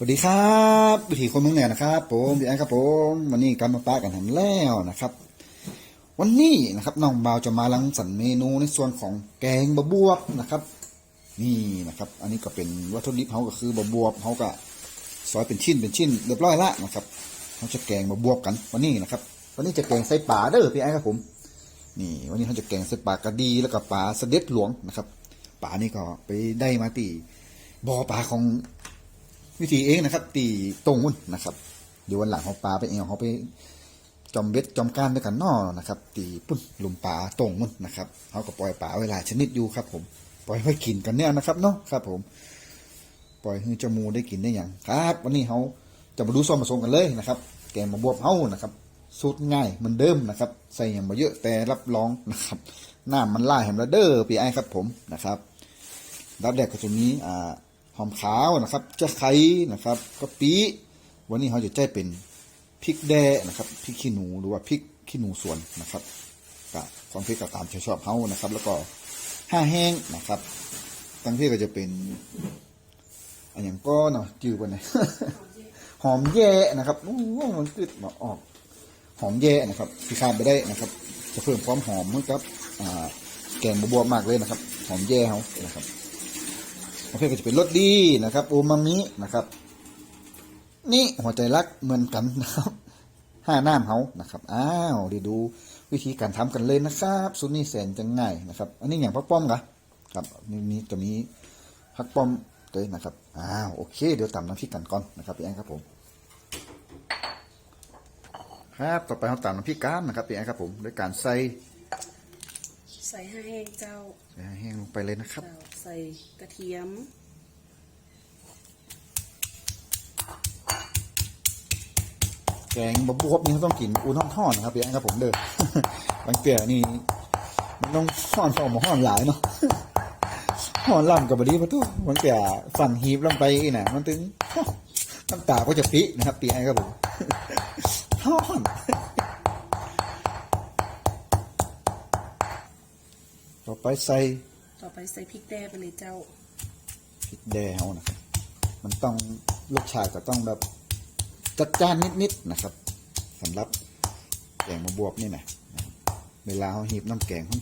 สวัสดีครับวิถีคนเมืองเหนือนะครับผมพี่ไอ้ครับผมวันนี้กลับมาปะกันทำแล้วนะครับ วันนี้นะครับน้องบ่าวจะมาลังสรรเมนูในส่วนของแกงบะบวบนะครับ นี่นะครับ อันนี้ก็เป็นวัตถุดิบเขาก็คือบะบวบเขาก็ซอยเป็นชิ้นเป็นชิ้นเรียบร้อยละนะครับเขาจะแกงบะบวบกันวันนี้นะครับ วันนี้จะแกงใส่ปลาเด้อพี่ไอ้ครับผม นี่ วันนี้เขาจะแกงใส่ปลากระดีแล้วก็ปลาเสด็จหลวงนะครับปลานี่ก็ไปได้มาตีบ่อปลาของ วิธีเองนะครับ ตีตรงมุ่นนะครับเดี๋ยววันหลังเขาปลาไปเองเขาไปจอมเบ็ดจอมก้านด้วยกันนอนะครับ ตีปุ่นลุมปลาตรงมุ่นนะครับเขาก็ปล่อยปลาเวลาชนิดอยู่ครับ ผมปล่อยไว้กินกันเนี่ยนะครับเนาะครับ ผม ปล่อยให้จมูได้กินได้อย่างครับ วันนี้เขาจะมาดูส่วนผสมกันเลยนะครับ แกงมาบวบเฮานะครับสูตรง่ายเหมือนเดิมนะครับ ใส่อย่างมาเยอะแต่รับรองนะครับหน้ำมันล่าแฮมระเดอร์ปีไอครับ ผมนะครับรับแรกก็จะมีอ่า หอมขาวนะครับจะไข่นะครับกะปิวันนี้เขาจะใช้เป็นพริกแดงนะครับพริกขี้หนูหรือว่าพริกขี้หนูสวนนะครับกับความพริกก็ตามใจชอบเขานะครับ แล้วก็ห้าแห้งนะครับตั้งที่ก็จะเป็นอันอย่างก็เนาะจืดไปไหนหอมแย่นะครับอู้หูมันกึดมาออก หอมแย่นะครับที่ขาดไปได้นะครับ จะเพิ่มความหอมเหมือนกับแกงบวบมากเลยนะครับ หอมแย่เขานะครับ โอเคก็จะเป็นรสดีนะครับโอมามินะครับ นี่หัวใจรักเหมือนกันนะครับห้าน้ำเขานะครับ อ้าวเดี๋ยวดูวิธีการทำกันเลยนะครับสูตรนี้แสนจะง่ายนะครับ อันนี้อย่างพักป้อมกะครับนี่มีจะมีพักป้อมเลยนะครับ อ้าวโอเค เดี๋ยวตำน้ำพริกกันก่อนนะครับพี่แอนครับผมครับต่อไปเราตามน้ำพริกก้ามนะครับพี่แอนครับผมด้วยการใส่ ใส่ให้แห้งเจ้า ใส่ให้แห้งลงไปเลยนะครับเจ้าใส่กระเทียม แกงบะบวบนี่ต้องกินอุ่นห่อนๆนะครับพี่แอนครับผมเด้อบางเตี่ยนี่มันต้องห่อนสองมาห่อนหลายเนาะห่อนล่ำกับบดีมาทุกบางเตี่ยฟันฮีบลงไปอีกนะมันถึงน้ำตาก็จะปินะครับพี่แอนครับผมห่อน ต่อไปใส่ต่อไปใส่พริกแดงไปเลยเจ้าพริกแดงเอานะครับ มันต้องรสชาติก็ต้องแบบจัดจ้านนิดๆนะครับสำหรับแกงมาบวบนี่นะนะครับเวลาเขาหีบน้ำแกงฮ้อ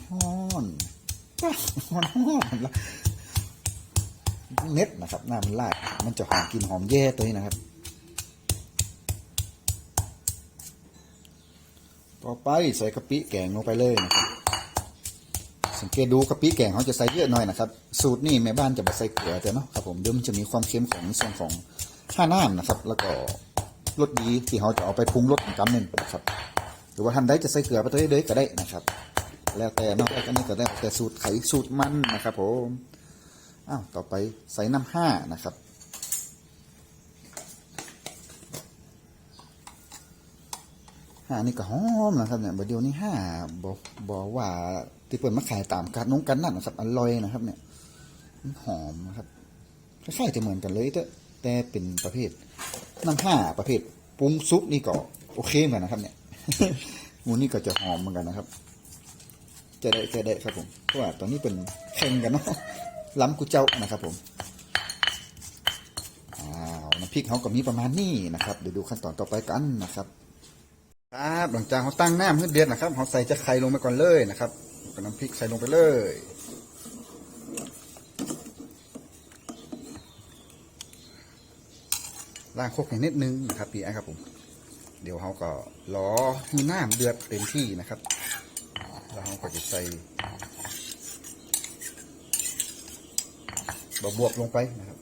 นๆฮ้อนฮ้อนๆแล้วเน็ตนะครับ หน้ามันลาดมันจะหอมกลินหอมแย่ตัวนี้นะครับ ต่อไปใส่กะปิแกงลงไปเลยนะครับ สังเกตดูกะปิแกงเขาจะใส่เยอะหน่อยนะครับ สูตรนี่แม่บ้านจะมาใส่เกลือแต่เนาะครับผมเดี๋ยวมันจะมีความเค็มของส่วนของข้าน้ำนะครับ แล้วก็รสดีที่เขาจะเอาไปปรุงรสอีกคำหนึ่งนะครับ หรือว่าท่านใดจะใส่เกลือไปเลยๆก็ได้นะครับ แล้วแต่เนาะอันนี้ก็ได้แต่สูตรไขสูตรมันนะครับผมอ้าวต่อไปใส่น้ำห้านะครับ ห้านี่ก็หอมนะครับเนี่ยบเดียวนี่ห้าบอกบอกว่าที่เปิดมาขายตามการน้องกันนั่นนะครับอร่อยนะครับ เนี่ยหอมนะครับคล้ายๆจะเหมือนกันเลยแต่แต่เป็นประเภทน้ำห้าประเภทปรุงซุปนี่ก็โอเคเหมือนกันนะครับ เนี่ยมูนี่ก็จะหอมเหมือนกันนะครับ จะได้จะได้ครับผมเพราะว่าตอนนี้เป็นแข่งกันเนาะล้ำกุเจ้านะครับ ผมอ้าวน้ำพริกเขาก็มีประมาณนี้นะครับเดี๋ยวดูขั้นตอนต่อไปกันนะครับ ครับหลังจากเขาตั้งน้ำให้เดือดนะครับเขาใส่จะไข่ลงไปก่อนเลยนะครับกับน้ำพริกใส่ลงไปเลยล้างโคกให้นิดนึงนะครับพี่ไอ้ครับผมเดี๋ยวเขาก็รอให้น้ำเดือดเต็มที่นะครับ แล้วเขาก็จะใส่บะบวบลงไปนะครับ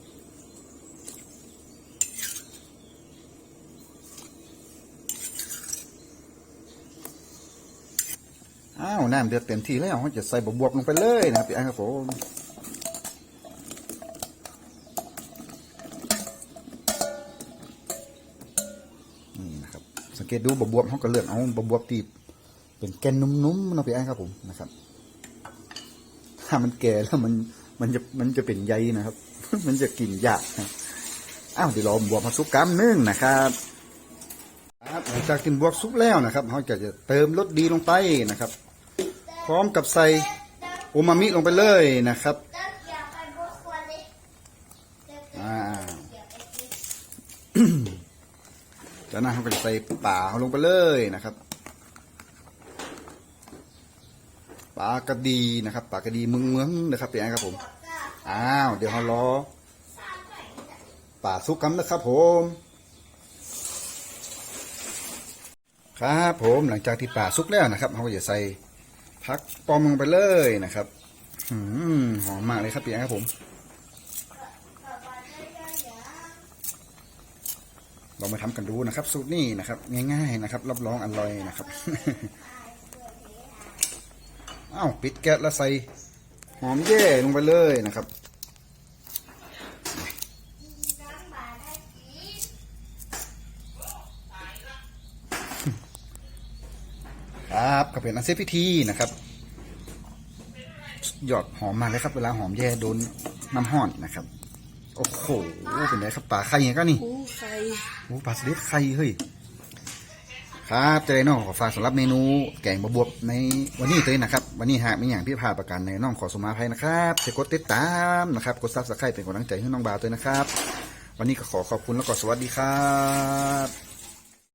อ้าวน้ำเดือดเต็มที่แล้วเขาจะใส่บวบลงไปเลยนะครับพี่ไอ้ครับผมนี่นะครับ สังเกตดูบวบเขาก็เลือกเอาบวบตีบเป็นแกนนุ่มๆนะพี่ไอ้ครับผมนะครับ ถ้ามันแก่แล้วมันมันจะมันจะเป็นใยนะครับ มันจะกินยากนะอ้าวเดี๋ยวเราบวบมาซุปกำนึ่งนะครับครับหลังจากกินบวกซุปแล้วนะครับเราจะจะเติมรสดีลงไปนะครับ พร้อมกับใส่โอมามิลงไปเลยนะครับอ่าจากนั้นเราก็จะใส่ป่าลงไปเลยนะครับปลากระดีนะครับปลากระดีเมืองเมืองนะครับพี่แอนครับผมอ้าวเดี๋ยวเรารอป่าซุกกันนะครับผมครับผมหลังจากที่ป่าซุกแล้วนะครับเราก็จะใส่ พักปอมลงไปเลยนะครับหืมหอมมากเลยครับเปียครับผม เรามาทำกันดูนะครับ สูตรนี้นะครับ ง่าย ๆ นะครับ รับรองอร่อยนะครับอ้าวปิดแก๊สแล้วใส่หอมแย่ลงไปเลยนะครับ ครับก็เป็นอันเซฟพิธีนะครับสุดยอดหอมมากเลยครับ เวลาหอมแย่โดนน้ำห้อนนะครับ โอ้โหเป็นไงครับปลาไข่ยังก็นี่อู้ไข่โอ้ปลาสลิดไข่เฮ้ยครับเจน้องขอฝากสำหรับเมนูแกงบะบวบในวันนี้เลยนะครับ วันนี้หากมีอย่างพี่พลาดประกันในน้องขอสมาภัยนะครับจะกดติดตามนะครับกดซับสไครต์เป็นกำลังใจให้น้องบาวด้วยนะครับ วันนี้ก็ขอขอบคุณแล้วก็สวัสดีครับ